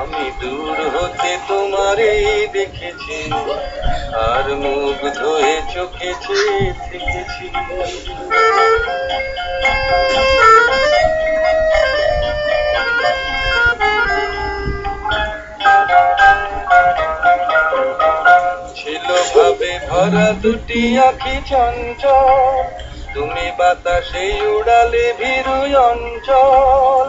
আমি দূর হতে তোমারে দেখেছি, আর মুখ হয়ে চোখে চেয়ে থেকেছি। ছিল ভাবে ভরা দুটি আখি চঞ্চল, তুমি বাতাসে উড়ালে ভীরু অঞ্চল।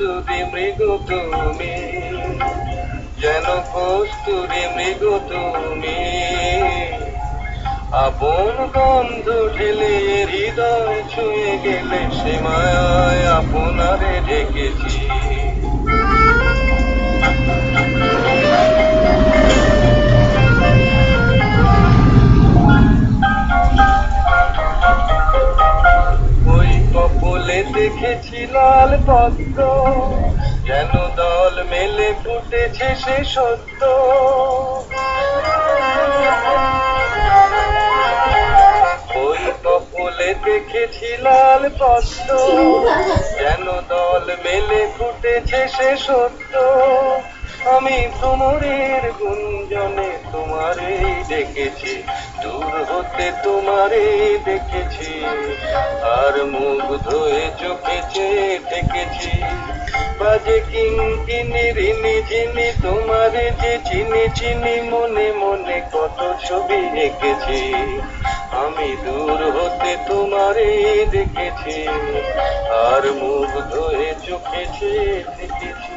কস্তুরি মৃগ তুমি। যেন কস্তুরি মৃগ তুমি। আপন গন্ধ ঢেলে হৃদয় ছুঁয়ে গেলে সীমায় আপনারে ডেকেছি। ওই পদ্ম যেন দল মেলে ফুটেছে সে সত্য। ওই কপলে দেখেছি লাল পদ্ম যেন দল মেলে ফুটেছে সে সত্য। আমি ভ্রমরের গুঞ্জনে তোমারে দেখেছি। দূর হতে তোমারে দেখেছি। আর মুখ ধোয়ে চোখে চেয়ে থেকেছি বাজে কিঙ্কিনি রিনি ঝিনি তোমারে যে চিনি চিনি মনে মনে কত ছবি এঁকেছি। আমি দূর হতে তোমারে দেখেছি। আর মুখ ধোয়ে চোখে চেয়ে থেকেছি